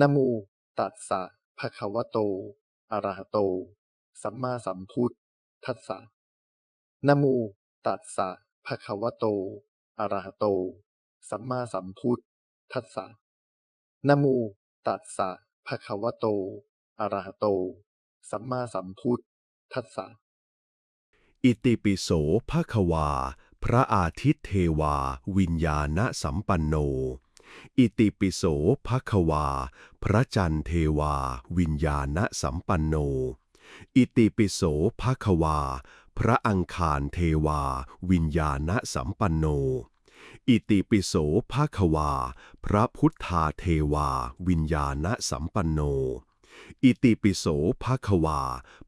นโมตัสสะภะคะวะโต อะระหะโต สัมมาสัมพุทธัสสะนโมตัสสะภะคะวะโต อะระหะโต สัมมาสัมพุทธัสสะนโมตัสสะภะคะวะโต อะระหะโต สัมมาสัมพุทธัสสะอิติปิโสภะคะวา พระอาทิตย์เทวา วิญญาณสัมปันโน อิติปิโสภะคะวา พระจันทร์เทวา วิญญาณสัมปันโน อิติปิโสภะคะวา พระอังคารเทวา วิญญาณสัมปันโน อิติปิโสภะคะวา พระพุทธาเทวา วิญญาณสัมปันโนอิติปิโสภะคะวา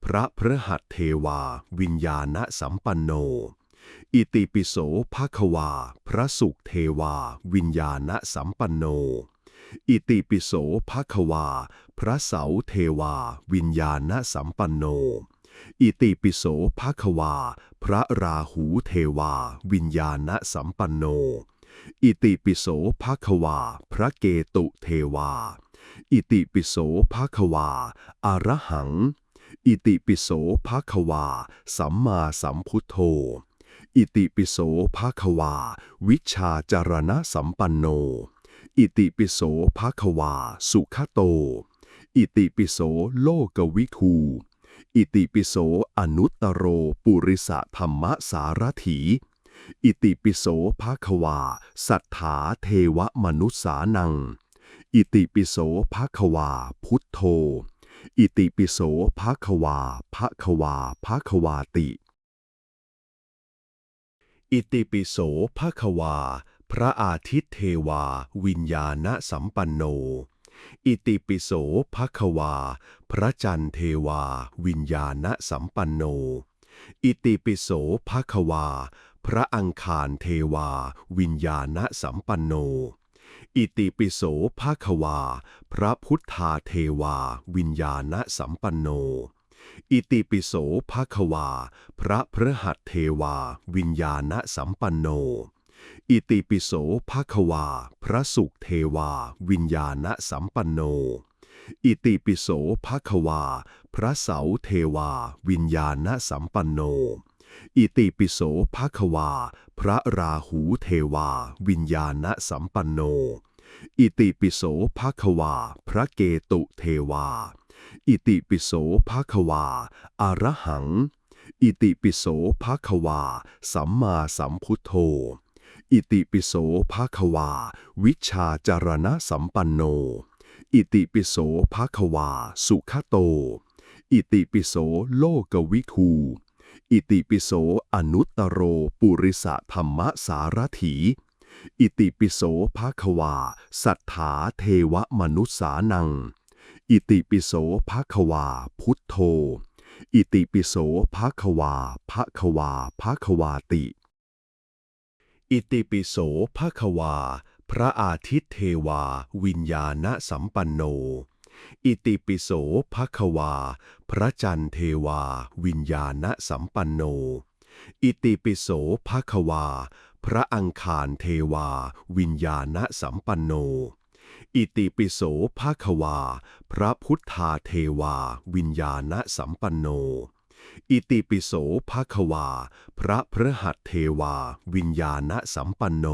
พระพฤหัสเทวา วิญญาณสัมปันโน อิติปิโสภะควา พระสุขเทวา วิญญาณสัมปันโน อิติปิโสภะควา พระเสาเทวา วิญญาณสัมปันโน อิติปิโสภะควา พระราหูเทวา วิญญาณสัมปันโน อิติปิโสภะควา พระเกตุเทวา อิติปิโสภะควาอรหัง อิติปิโสภะควา สัมมาสัมพุทโธ อิติปิโสภะคะวา วิชาจารณะสัมปันโน อิติปิโสภะคะวา สุขโต อิติปิโสโลกวิทูอิติปิโสอนุตตโรปุริสธรรมสารถี อิติปิโสภะคะวา สัทธาเทวมนุษสานัง อิติปิโสภะคะวา พุทโธ อิติปิโสภะคะวาภะคะวาภะคะวาติ อิติปิโสภะคะวา พระอาทิตย์เทวา วิญญาณสัมปันโน อิติปิโสภะคะวา พระจันทร์เทวา วิญญาณสัมปันโน อิติปิโสภะคะวา พระอังคารเทวา วิญญาณสัมปันโน อิติปิโสภะคะวา พระพุทธาเทวา วิญญาณสัมปันโน อิติปิโสภะควา พระพฤหัสเทวา วิญญาณสัมปันโน อิติปิโสภะควา พระสุขเทวา วิญญาณสัมปันโน อิติปิโสภะควา พระเสาเทวา วิญญาณสัมปันโน อิติปิโสภะควา พระราหูเทวา วิญญาณสัมปันโน อิติปิโสภะควา พระเกตุเทวา อิติปิโสภะคะวาอรหัง อิติปิโสภะคะวา สัมมาสัมพุทโธ อิติปิโสภะคะวา วิชาจารณะสัมปันโน อิติปิโสภะคะวา สุขโต อิติปิโสโลกวิทูอิติปิโสอนุตตโรปุริสะธรรมสารถี อิติปิโสภะคะวา สัทธาเทวมนุษสานัง อิติปิโสภะคะวา พุทโธ อิติปิโสภะคะวาภะคะวาภะคะวาติ อิติปิโสภะคะวา พระอาทิตย์เทวา วิญญาณสัมปันโน อิติปิโสภะคะวา พระจันทร์เทวา วิญญาณสัมปันโน อิติปิโสภะคะวา พระอังคารเทวา วิญญาณสัมปันโน อิติปิโสภะควา พระพุทธาเทวา วิญญาณสัมปันโน อิติปิโสภะควา พระพฤหัสเทวา วิญญาณสัมปันโน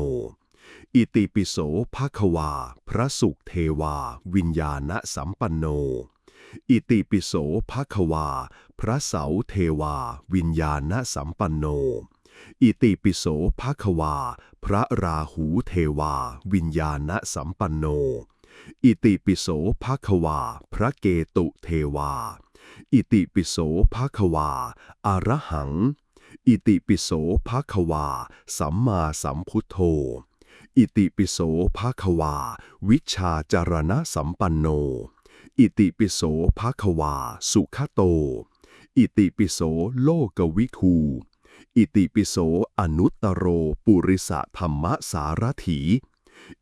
อิติปิโสภะควา พระสุขเทวา วิญญาณสัมปันโน อิติปิโสภะควา พระเสาเทวา วิญญาณสัมปันโนอิติปิโสภะควา พระราหูเทวา วิญญาณสัมปันโน อิติปิโสภะคะวา พระเกตุเทวา อิติปิโสภะคะวาอรหัง อิติปิโสภะคะวา สัมมาสัมพุทโธ อิติปิโสภะคะวา วิชาจารณะสัมปันโน อิติปิโสภะคะวา สุขโต อิติปิโสโลกวิทู อิติปิโสอนุตตโร ปุริสะธรรมสารถี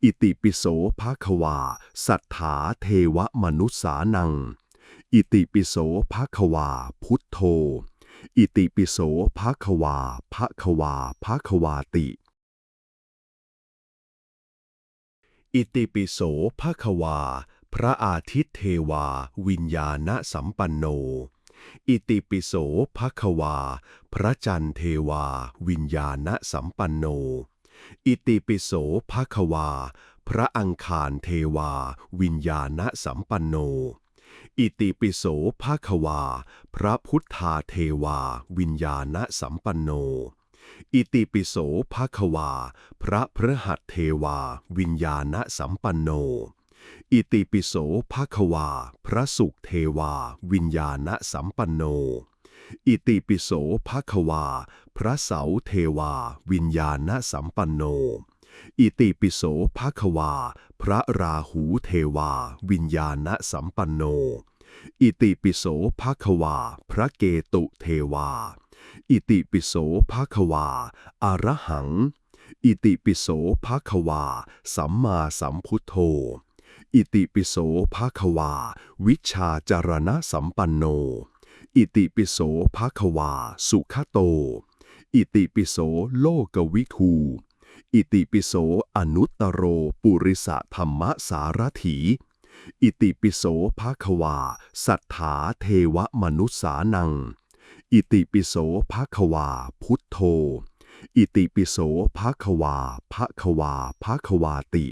อิติปิโสภะคะวา สัทธาเทวมนุษสานัง อิติปิโสภะคะวา พุทโธ อิติปิโสภะคะวาภะคะวาภะคะวาติ อิติปิโสภะคะวา พระอาทิตย์เทวา วิญญาณสัมปันโน อิติปิโสภควา พระจันเทวา วิญญาณสัมปันโน อิติปิโสภควา พระอังคารเทวา วิญญาณสัมปันโน อิติปิโสภควา พระพุทธาเทวา วิญญาณสัมปันโนอิติปิโสภควา พระพฤหัสเทวา วิญญาณสัมปันโน อิติปิโสภควา พระสุขเทวา วิญญาณสัมปันโน อิติปิโสภควา พระเสาเทวา วิญญาณสัมปันโน อิติปิโสภควา พระราหูเทวา วิญญาณสัมปันโน อิติปิโสภควา พระเกตุเทวา อิติปิโสภควาอรหัง อิติปิโสภควา สัมมาสัมพุทโธ อิติปิโสภควา วิชาจารณะสัมปันโน อิติปิโสภควา สุขโต อิติปิโสโลกวิทูอิติปิโสอนุตตโรปุริสธรรมสารถี อิติปิโสภควา สัทธาเทวมนุษสานัง อิติปิโสภควา พุทโธ อิติปิโสภควาภควาภควาติ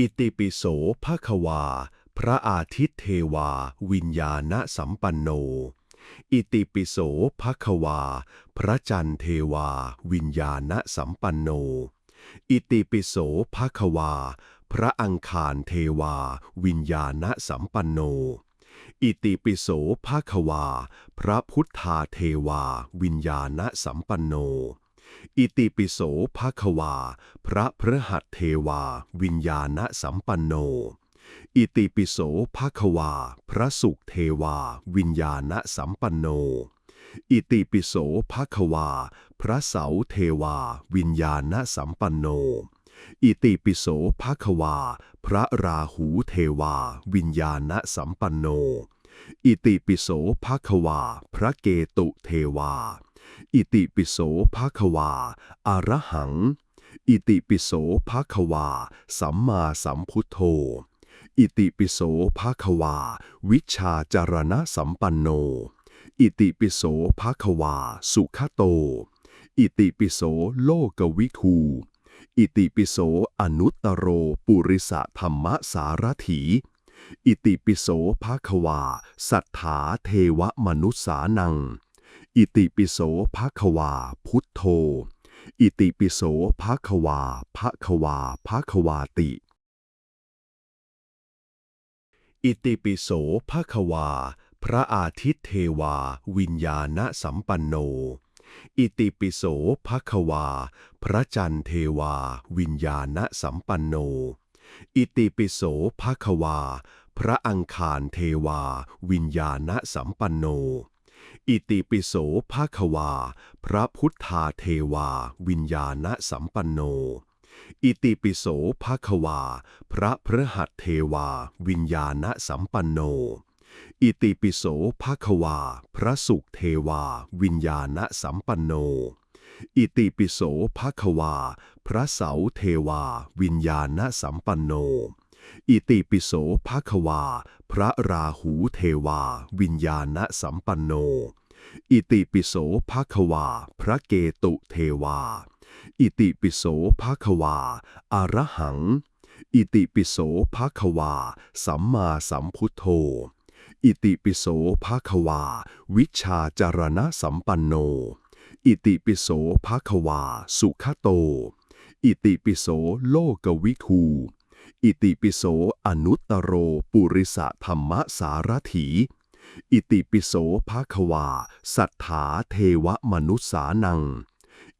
อิติปิโสภควา พระอาทิตย์เทวา วิญญาณสัมปันโน อิติปิโสภควา พระจันทร์เทวา วิญญาณสัมปันโน อิติปิโสภควา พระอังคารเทวา วิญญาณสัมปันโนอิติปิโสภควา พระพุทธาเทวา วิญญาณสัมปันโน อิติปิโสภควา พระพฤหัสเทวา วิญญาณสัมปันโน อิติปิโสภควา พระสุขเทวา วิญญาณสัมปันโน อิติปิโสภควา พระเสาเทวา วิญญาณสัมปันโน อิติปิโสภควา พระราหูเทวา วิญญาณสัมปันโน อิติปิโสภควา พระเกตุเทวา อิติปิโสภควาอรหัง อิติปิโสภควา สัมมาสัมพุทโธ อิติปิโสภควา วิชาจารณะสัมปันโน อิติปิโสภควา สุขโต อิติปิโสโลกวิทูอิติปิโสอนุตตโรปุริสธรรมสารถี อิติปิโสภควา สัทธาเทวมนุษสานัง อิติปิโสภควา พุทโธ อิติปิโสภควาภควาภควาติ อิติปิโสภควา พระอาทิตย์เทวา วิญญาณสัมปันโน อิติปิโสภควา พระจันทร์เทวา วิญญาณสัมปันโน อิติปิโสภควา พระอังคารเทวา วิญญาณสัมปันโน อิติปิโสภควา พระพุทธาเทวา วิญญาณสัมปันโน อิติปิโสภควา พระพฤหัสเทวา วิญญาณสัมปันโน อิติปิโสภควา พระสุขเทวา วิญญาณสัมปันโน อิติปิโสภควา พระเสาเทวา วิญญาณสัมปันโน อิติปิโสภควา พระราหูเทวา วิญญาณสัมปันโน อิติปิโสภควา พระเกตุเทวา อิติปิโสภควาอรหัง อิติปิโสภควา สัมมาสัมพุทโธ อิติปิโสภควา วิชาจารณะสัมปันโน อิติปิโสภควา สุขโต อิติปิโสโลกวิทู อิติปิโสอนุตตโร ปุริสะธรรมสารถี อิติปิโสภควา สัทธาเทวมนุษสานัง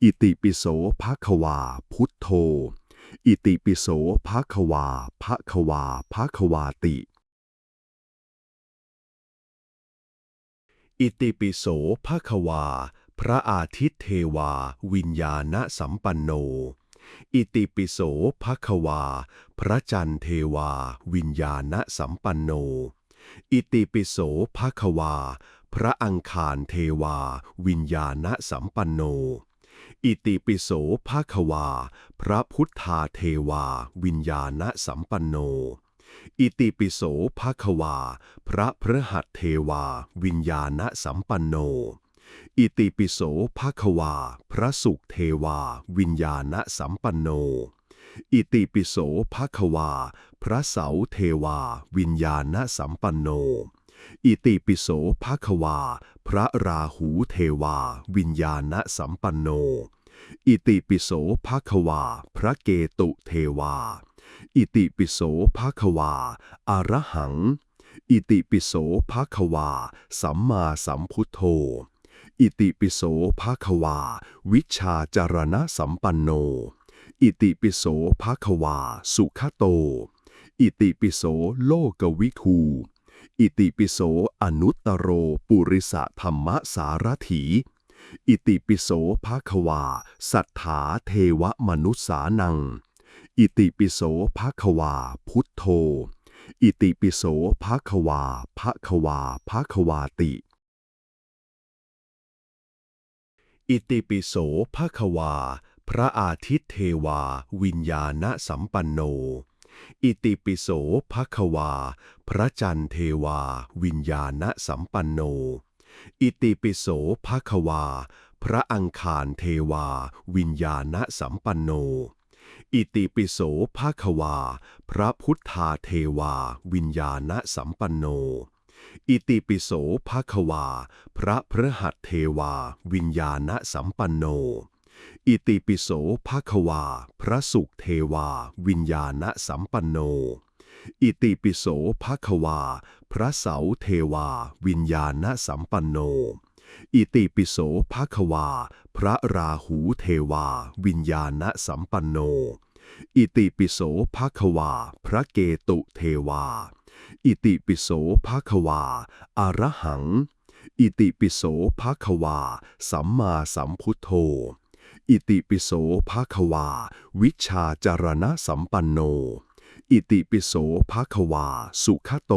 อิติปิโสภควา พุทโธ อิติปิโสภควาภควาภควาติ อิติปิโสภควา พระอาทิตย์เทวา วิญญาณสัมปันโน อิติปิโสภควา พระจันเทวา วิญญาณสัมปันโน อิติปิโสภควา พระอังคารเทวา วิญญาณสัมปันโน อิติปิโสภควา พระพุทธาเทวา วิญญาณสัมปันโนอิติปิโสภควา พระพฤหัสเทวา วิญญาณสัมปันโน อิติปิโสภควา พระสุขเทวา วิญญาณสัมปันโน อิติปิโสภควา พระเสาเทวา วิญญาณสัมปันโน อิติปิโสภควา พระราหูเทวา วิญญาณสัมปันโน อิติปิโสภควา พระเกตุเทวา อิติปิโสภควา อารหัง อิติปิโสภควา สัมมาสัมพุทโธ อิติปิโสภาควา วิชาจารณะสัมปันโน อิติปิโสภาควา สุขโต อิติปิโสโลกวิทูอิติปิโสอนุตตโรปุริสธรรมสารถี อิติปิโสภาควา สัทธาเทวมนุษสานัง อิติปิโสภาควา พุทโธ อิติปิโสภาควาภาควาภาควาติ อิติปิโสภควา พระอาทิตย์เทวา วิญญาณสัมปันโน อิติปิโสภควา พระจันทร์เทวา วิญญาณสัมปันโน อิติปิโสภควา พระอังคารเทวา วิญญาณสัมปันโน อิติปิโสภควา พระพุทธาเทวา วิญญาณสัมปันโน อิติปิโสภควา พระพฤหัสเทวา วิญญาณสัมปันโน อิติปิโสภควา พระสุขเทวา วิญญาณสัมปันโน อิติปิโสภควา พระเสาเทวา วิญญาณสัมปันโน อิติปิโสภควา พระราหูเทวา วิญญาณสัมปันโน อิติปิโสภควา พระเกตุเทวา อิติปิโสภาควาอารหัง อิติปิโสภาควา สัมมาสัมพุทโธ อิติปิโสภาควา วิชาจารณะสัมปันโน อิติปิโสภาควา สุขโต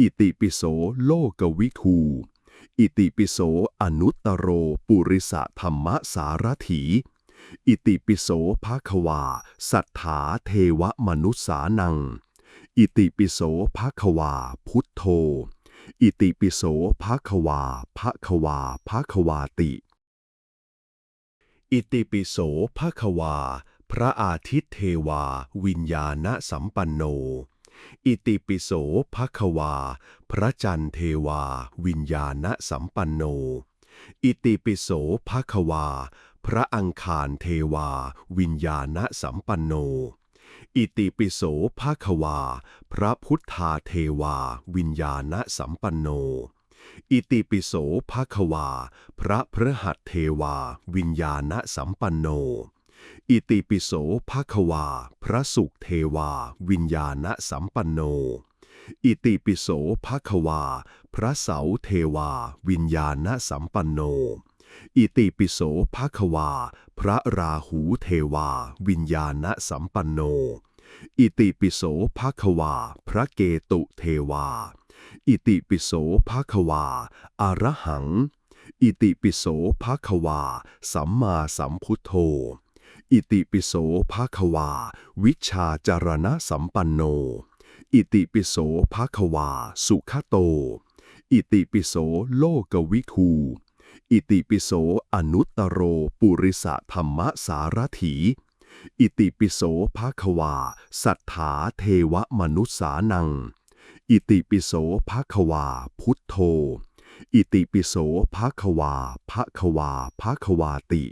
อิติปิโสโลกวิทูอิติปิโสอนุตตโรปุริสธรรมสารถี อิติปิโสภาควา สัทธาเทวมนุษสานัง อิติปิโสภาควา พุทโธ อิติปิโสภาควาภาควาภาควาติ อิติปิโสภาควา พระอาทิตย์เทวา วิญญาณสัมปันโน อิติปิโสภาควา พระจันทร์เทวา วิญญาณสัมปันโน อิติปิโสภาควา พระอังคารเทวา วิญญาณสัมปันโน อิติปิโสภาควา พระพุทธาเทวา วิญญาณสัมปันโน อิติปิโสภาควา พระพฤหัสเทวา วิญญาณสัมปันโน อิติปิโสภาควา พระสุขเทวา วิญญาณสัมปันโน อิติปิโสภาควา พระเสาเทวา วิญญาณสัมปันโน อิติปิโสภาควา พระราหูเทวา วิญญาณสัมปันโน อิติปิโสภาควา พระเกตุเทวา อิติปิโสภาควา อารหัง อิติปิโสภาควา สัมมาสัมพุทโธ อิติปิโสภาควา วิชาจารณสัมปันโน อิติปิโสภาควา สุขโต อิติปิโสโลกวิทู อิติปิโสอนุตตโร ปุริสะธรรมสารถี อิติปิโสภาควา สัทธาเทวมนุษสานัง อิติปิโสภาควา พุทโธ อิติปิโสภาควาภาควาภาควาติ